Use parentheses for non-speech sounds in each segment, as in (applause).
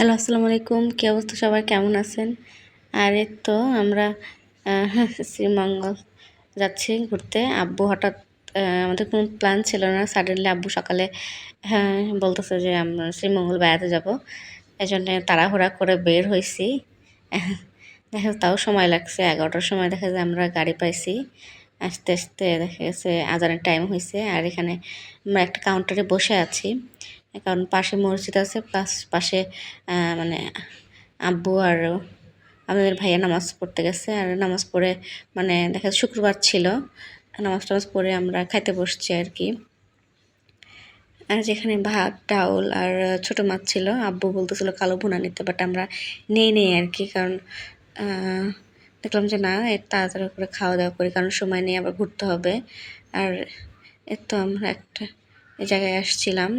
Hello, আসসালামু আলাইকুম। কী অবস্থা? সবাই কেমন আছেন? আর এই তো আমরা (laughs) শ্রীমঙ্গল যাচ্ছি ঘুরতে। আব্বু হঠাৎ আমাদের কোনো প্ল্যান ছিল না। সাডেনলি আব্বু সকালে হ্যাঁ বলতেছে যে আমরা শ্রীমঙ্গল বেড়াতে যাব। এই জন্যে তাড়াহুড়া করে বের হয়েছি। (laughs) দেখা তাও সময় লাগছে। এগারোটার সময় দেখা যায় আমরা গাড়ি পাইছি। আস্তে আস্তে দেখা গেছে আজানের টাইম হয়েছে আর এখানে আমরা একটা কাউন্টারে বসে আছি। কারণ পাশে মসজিদ আছে, প্লাস পাশে মানে আব্বু আর আমাদের ভাইয়া নামাজ পড়তে গেছে। আর নামাজ পড়ে মানে দেখা শুক্রবার ছিল, নামাজ টামাজ পড়ে আমরা খাইতে বসছি আর কি। আর যেখানে ভাত, ডাউল আর ছোট মাছ ছিল, আব্বু বলতেছিল কালো ভুনা নিতে বাট আমরা নেই নেই আর কি, কারণ দেখলাম যে না, এর তাড়াতাড়ি করে খাওয়া দাওয়া করি, কারণ সময় নেই, আবার ঘুরতে হবে। আর এর তো আমরা একটা জায়গায় আসছিলাম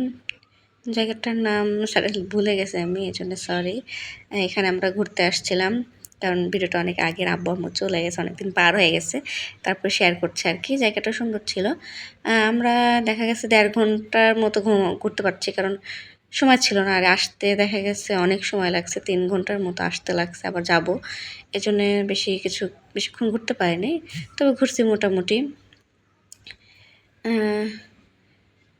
জায়গাটার নাম ভুলে গেছে আমি, এই জন্য সরি এখানে আমরা ঘুরতে আসছিলাম, কারণ ভিডিওটা অনেক আগের, আব্বু আম্মু চলে গেছে, অনেকদিন পার হয়ে গেছে। তারপর শেয়ার করছে আর কি, জায়গাটা সুন্দর ছিল। আমরা দেখা গেছে দেড় ঘণ্টার মতো ঘুম- ঘুরতে পারছি, কারণ সময় ছিল না। আর আসতে দেখা গেছে অনেক সময় লাগছে, তিন ঘণ্টার মতো আসতে লাগছে, আবার যাব। এজন্য বেশি কিছু, বেশিক্ষণ ঘুরতে পারিনি, তবে ঘুরছি মোটামুটি।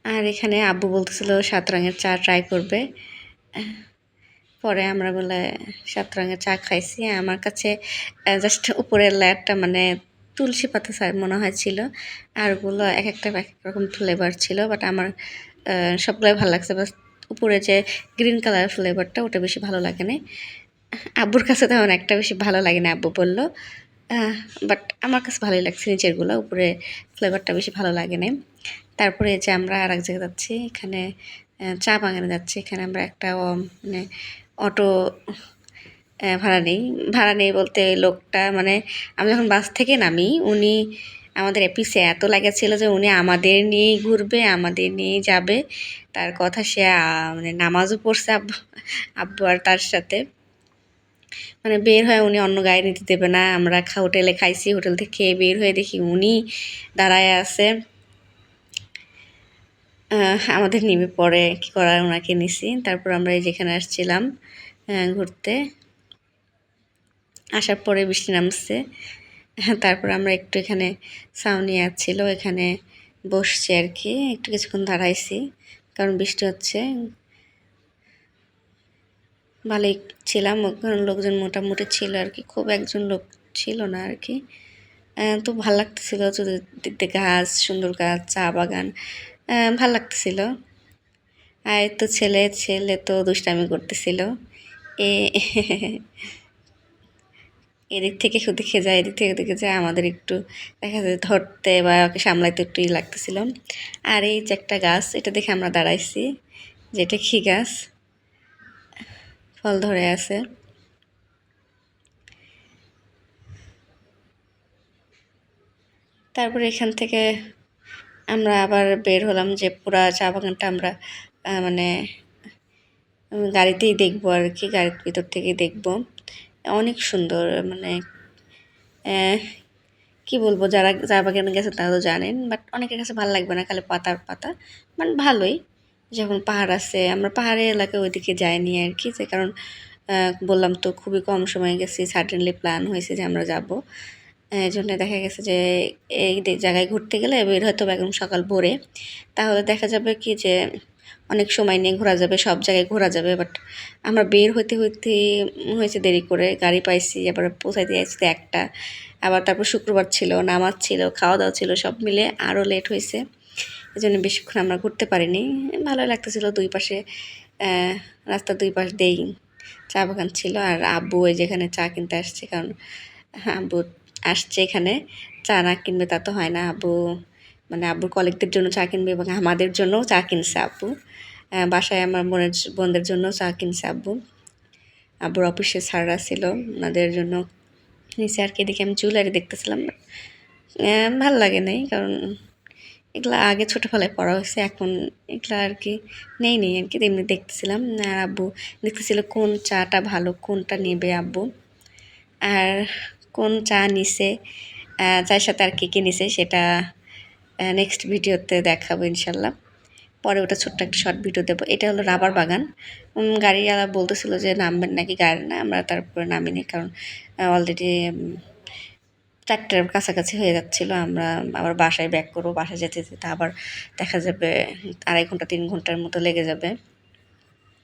আর এখানে আব্বু বলতেছিল সাত রঙের চা ট্রাই করবে। পরে আমরা বলে, সাত রঙের চা খাইছি। আমার কাছে জাস্ট উপরের লেয়ারটা মানে তুলসী পাতা মনে হয় ছিল। আর ওগুলো এক একটা এক এক রকম ফ্লেভার ছিল বাট আমার সবগুলোই ভালো লাগছে। বাস উপরে যে গ্রিন কালার ফ্লেভারটা ওটা বেশি ভালো লাগে না আব্বুর কাছে তেমন একটা বেশি ভালো লাগে না আব্বু বলল। বাট আমার কাছে ভালোই লাগছে, নিচেরগুলো। উপরে ফ্লেভারটা বেশি ভালো লাগে না তারপরে যে আমরা আর এক জায়গায় যাচ্ছি, এখানে চা বাগানে যাচ্ছি। এখানে আমরা একটা মানে অটো ভাড়া নেই। ভাড়া নেই বলতে লোকটা মানে আমি যখন বাস থেকে নামি, উনি আমাদের এপিসে এত লাগেছিল যে উনি আমাদের নিয়েই ঘুরবে, আমাদের নিয়েই যাবে। তার কথা সে মানে নামাজও পড়ছে আব্বু আব্বু আর তার সাথে। মানে বের হয়ে উনি অন্য গাড়ি নিতে দেবে না। আমরা হোটেলে খাইছি, হোটেল থেকে খেয়ে বের হয়ে দেখি উনি দাঁড়ায় আছে। আমাদের নেমে পড়ে কী করার ওনাকে নিছি। তারপর আমরা এই যেখানে আসছিলাম ঘুরতে। আসার পরে বৃষ্টি নামছে। হ্যাঁ, তারপর আমরা একটু এখানে সাউনিয়া ছিল এখানে বসছি আর কি। একটু কিছুক্ষণ দাঁড়াইছি কারণ বৃষ্টি হচ্ছে। ভালোই ছিলাম ওখানে লোকজন মোটামুটি ছিল আর কি। খুব একজন লোক ছিল না আর কি। তো ভালো লাগতেছিল চতুর্দিক গাছ সুন্দর গাছ চা বাগান। ভালো লাগতেছিল। আর তো ছেলে ছেলে তো দুষ্টামি করতেছিল। এ, এদিক থেকে ওদিকে যায়, এদিক থেকে ওদিকে যায়, আমাদের একটু দেখা যায় ধরতে বা ওকে সামলাইতে একটু লাগতেছিল। আর এই যে একটা গাছ, এটা দেখে আমরা দাঁড়াইছি যেটা খি গাছ? ফল ধরে আছে। তারপরে এখান থেকে আমরা আবার বের হলাম যে পুরা চা বাগানটা আমরা মানে গাড়িতেই দেখব আর কি, গাড়ির ভিতর থেকেই দেখব। অনেক সুন্দর মানে কি বলব, যারা চা বাগানে গেছে তারা তো জানেন বাট অনেকের কাছে ভালো লাগবে না, খালি পাতার পাতা। মানে ভালোই, যখন পাহাড় আছে, আমরা পাহাড়ের এলাকায় ওইদিকে যাইনি আর কি, যে কারণ বললাম তো খুবই কম সময় গেছি সাডেনলি প্ল্যান হয়েছে যে আমরা যাব। এই জন্য দেখা গেছে যে এই জায়গায় ঘুরতে গেলে বের হয়তো একদম সকাল ভোরে। তাহলে দেখা যাবে কি যে অনেক সময় নিয়ে ঘোরা যাবে, সব জায়গায় ঘোরা যাবে বাট আমরা বের হইতে হইতে হয়েছে দেরি করে। গাড়ি পাইছি, আবার পৌঁছাইতে আসতে একটা, আবার তারপর শুক্রবার ছিল, নামাজ ছিল খাওয়া দাওয়া ছিল, সব মিলে আরও লেট হয়েছে এই জন্য বেশিক্ষণ আমরা ঘুরতে পারিনি। ভালো লাগতেছিল দুই পাশে রাস্তার দুই পাশ দিয়েই চা বাগান ছিল, আর আব্বু ওই যেখানে চা কিনতে আসছে, কারণ আব্বু আসছে এখানে। চা না কিনবে তা তো হয় না, আব্বু। মানে আব্বুর কলিগদের জন্য চা কিনবে এবং আমাদের জন্যও চা কিনছে আব্বু। বাসায় আমার বোনের বোনদের জন্য চা কিনছে আব্বু। আব্বুর অফিসে স্যাররা ছিল, ওনাদের জন্য নিচে আর কি। দেখে আমি জুয়েলারি দেখতেছিলাম ভালো লাগে নাই কারণ এগুলো আগে ছোটোবেলায় পড়া হয়েছে, এখন এগুলো আর কি নেই নেই আর কি এমনি দেখতেছিলাম। আর আব্বু দেখতেছিল কোন চাটা ভালো, কোনটা নেবে আব্বু। আর কোন চা নিছে চায়ের সাথে আর কী কী নিছে সেটা নেক্সট ভিডিওতে দেখাবো ইনশাল্লাহ। পরে ওটা ছোট্ট একটা শর্ট ভিডিও দেবো। এটা হলো রাবার বাগান। গাড়িওয়ালা বলতেছিল যে নামবেন নাকি গাড়ি না, আমরা তারপরে নামিনি কারণ অলরেডি চারটার কাছাকাছি হয়ে যাচ্ছিল। আমরা আবার বাসায় ব্যাক করব, বাসায় যেতে যেতে আবার দেখা যাবে, আড়াই ঘণ্টা, তিন ঘণ্টার মতো লেগে যাবে।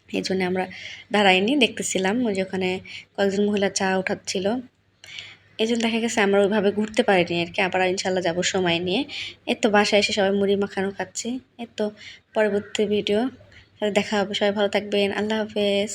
এই জন্য আমরা দাঁড়াইনি, দেখতেছিলাম ওই যে ওখানে কয়েকজন মহিলা চা উঠাচ্ছিল। এই জন্য দেখা গেছে আমরা ওইভাবে ঘুরতে পারিনি আর কি। আবার ইনশাল্লাহ যাব সময় নিয়ে। এর তো বাসায় এসে সবাই মুড়ি মাখানো খাচ্ছি। এর তো পরবর্তী ভিডিও দেখা হবে। সবাই ভালো থাকবেন। আল্লাহ হাফেজ।